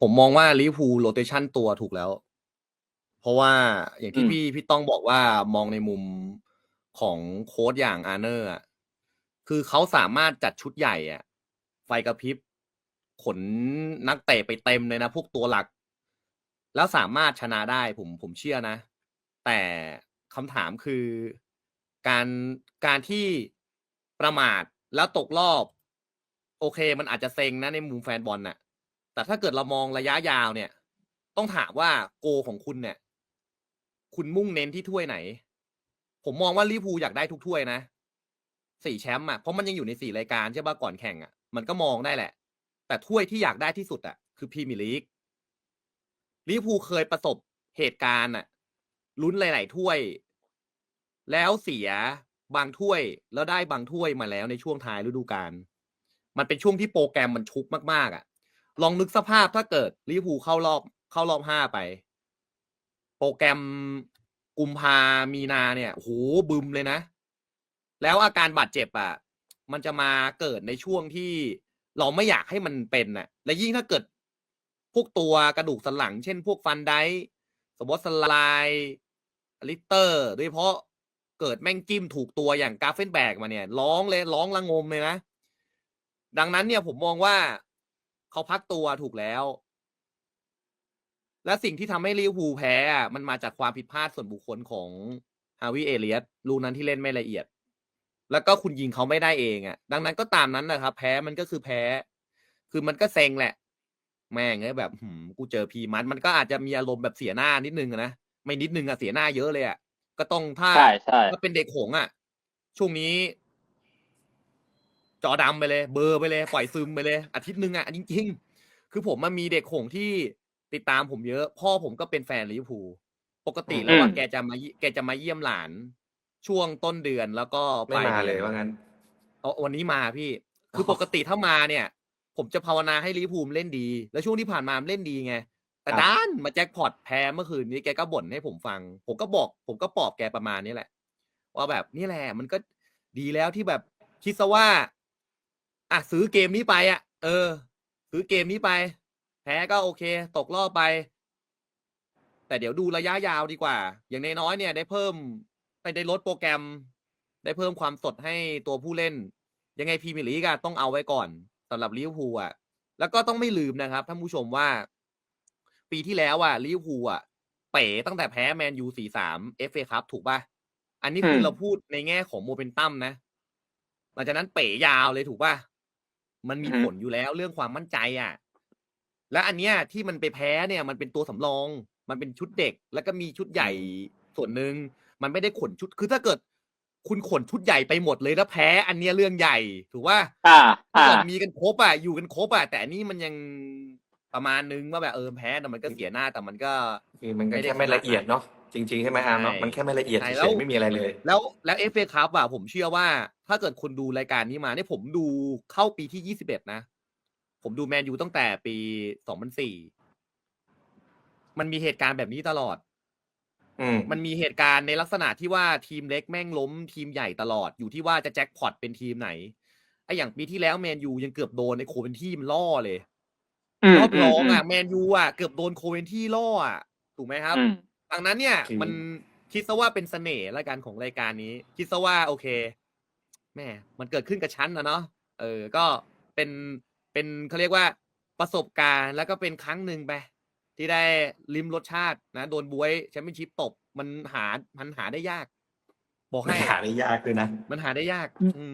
ผมมองว่าลิเวอร์พูลโรเตชันตัวถูกแล้ว เพราะว่าอย่างที่อืมพี่พี่ต้องบอกว่ามองในมุมของโค้ชอย่างอาร์เนอร์อะคือเขาสามารถจัดชุดใหญ่อะไฟกระพริบขนนักเตะไปเต็มเลยนะ พวกตัวหลัก แล้วสามารถชนะได้ผมผมเชื่อนะ แต่คำถามคือการการที่ประมาทแล้วตกรอบ โอเค มันอาจจะเซ็งนะในมุมแฟนบอลน่ะ แต่ถ้าเกิดเรามองระยะยาวเนี่ย ต้องถามว่าโกของคุณเนี่ย คุณมุ่งเน้นที่ถ้วยไหน ผมมองว่าลิพูอยากได้ทุกถ้วยนะสี่แชมป์อะเพราะมันยังอยู่ในสี่รายการใช่ป่ะก่อนแข่งอะมันก็มองได้แหละ แต่ถ้วยที่อยากได้ที่สุดอะ คือพรีเมียร์ลีกลิพูเคยประสบเหตุการณ์อะลุ้นหลาย ๆ ถ้วย แล้วเสียบางถ้วยแล้วได้บางถ้วยมาแล้วในช่วงท้ายฤดูกาลมันเป็นช่วงที่โปรแกรมมันชุกมากๆอะ ลองนึกสภาพถ้าเกิดลิเวอร์พูลเข้ารอบเข้ารอบห้าไป โปรแกรมกุมภามีนาเนี่ยโหบึมเลยนะ แล้วอาการบาดเจ็บอะ มันจะมาเกิดในช่วงที่เราไม่อยากให้มันเป็นน่ะ และยิ่งถ้าเกิดพวกตัวกระดูกสันหลัง เช่นพวกฟันไดค์สมอสลน์ลิเตอร์โดยเฉพาะเกิดแม่งจิ้มถูกตัวอย่างกาเฟนแบกมาเนี่ย ร้องเลยร้องระงมเลยนะ ดังนั้นเนี่ยผมมองว่า เขาพักตัวถูกแล้ว และสิ่งที่ทำให้ลิเวอร์พูลแพ้อะมันมาจากความผิดพลาดส่วนบุคคลของฮาวิเอเลียสลูกนั้นที่เล่นไม่ละเอียด แล้วก็คุณยิงเขาไม่ได้เองอะ่ะ ดังนั้นก็ตามนั้นนะครับ แพ้มันก็คือแพ้ คือมันก็เซ็งแหละ แม่งเอ้ยแบบหืมกูเจอพีมันมันก็อาจจะมีอารมณ์แบบเสียหน้านิดนึงอะนะไม่นิดนึงอะเสียหน้าเยอะเลยอะก็ต้องถ้าใช่ใช่ ถ้าเป็นเด็กหงส์อะช่วงนี้ จอดำไปเลย เบลอร์ไปเลย ปล่อยซึมไปเลย อาทิตย์หนึ่งอะจริงๆ คือผมมันมีเด็กหงส์ที่ติดตามผมเยอะ พ่อผมก็เป็นแฟนลิเวอร์พูลปกติแล้วว่าอืมแกจะมาเยี่แกจะมาเยี่ยมหลาน ช่วงต้นเดือนแล้วก็ไม่ปลายมาดือนเลยว่างั้นเอาวันนี้มาพี่ คืออ๋อปกติถ้ามาเนี่ย ผมจะภาวนาให้ลิเวอร์พูลเล่นดี แล้วช่วงที่ผ่านมามันเล่นดีไงแต่ครับด้านมาแจ็คพอตแพ้เมื่อคืนนี้แกก็บ่นให้ผมฟัง ผมก็บอก ผมก็ปลอบแกประมาณนี้แหละ ว่าแบบนี่แหละ มันก็ดีแล้วที่แบบคิดซะว่า อะซื้อเกมนี้ไปอะ เออ ซื้อเกมนี้ไป แพ้ก็โอเค ตกรอบไป แต่เดี๋ยวดูระยะยาวดีกว่า อย่างน้อยๆเนี่ย ได้เพิ่มไปได้ลดโปรแกรม ได้เพิ่มความสดให้ตัวผู้เล่น ยังไงพรีเมียร์ลีกอะต้องเอาไว้ก่อนสำหรับลิเวอร์พูลอะแล้วก็ต้องไม่ลืมนะครับท่านผู้ชมว่า ปีที่แล้วอะลิเวอร์พูลอะเป๋ตั้งแต่แพ้แมนยูสี่สามเอฟเอครับถูกป่ะ อันนี้คือมเราพูดในแง่ของโมเมนตัมนะ หลังจากนั้นเป๋ยาวเลยถูกป่ะ มันมีอือฮึผลอยู่แล้วเรื่องความมั่นใจอะ และอันเนี้ยที่มันไปแพ้เนี่ย มันเป็นตัวสำรอง มันเป็นชุดเด็ก แล้วก็มีชุดใหญ่ส่วนหนึ่งมันไม่ได้ขนชุดคือถ้าเกิด คุณขนชุดใหญ่ไปหมดเลยแล้วแพ้ อันเนี้ยเรื่องใหญ่ถูกป่ะอ่าถ้าอ่าเกิดมีกันครบอะอยู่กันครบอะแต่อันนี้มันยังประมาณนึงว่าแบบเออแพ้แต่มันก็เสียหน้าแต่มันก็คือมันก็ไม่ได้แค่ไม่ละเอียดเนาะ จริงๆใช่ไหมอาร์มเนาะใช่มันแค่ไม่ละเอียดใช่เฉแล้วยๆไม่มีอะไรเลย แล้วแล้วเอฟเอครับอะผมเชื่อว่า ถ้าเกิดคุณดูรายการนี้มาเนี่ยผมดูเข้าปีที่ยี่สิบเอ็ดนะ ผมดูแมนยูตั้งแต่ปีสองพันสี่มันมีเหตุการณ์แบบนี้ตลอด อืมมันมีเหตุการณ์ในลักษณะที่ว่าทีมเล็กแม่งล้มทีมใหญ่ตลอดอยู่ที่ว่าจะแจ็คพอตเป็นทีมไหนไออย่างปีที่แล้วแมนยูยังเกือบโดนในโคเวนที่มันล่อเลยมรอบรองมอะแมนยูอะเกือบโดนโคเวนที่ล่ออะถูกไหมครับ อืม ดังนั้นเนี่ยคือมันคิดซะว่าเป็นเสน่ห์ละกันของรายการนี้ คิดซะว่าโอเคแม่มันเกิดขึ้นกับฉันนะเนาะเออ ก็เป็นเป็นเขาเรียกว่าประสบการณ์แล้วก็เป็นครั้งหนึ่งไปที่ได้ลิมรสชาตินะโดนบวยแชมเปี้ยนชิพตบมันหามันหาได้ยาก บอกมันให้หาได้ยากด้วยนะ มันหาได้ยาก อืมอืม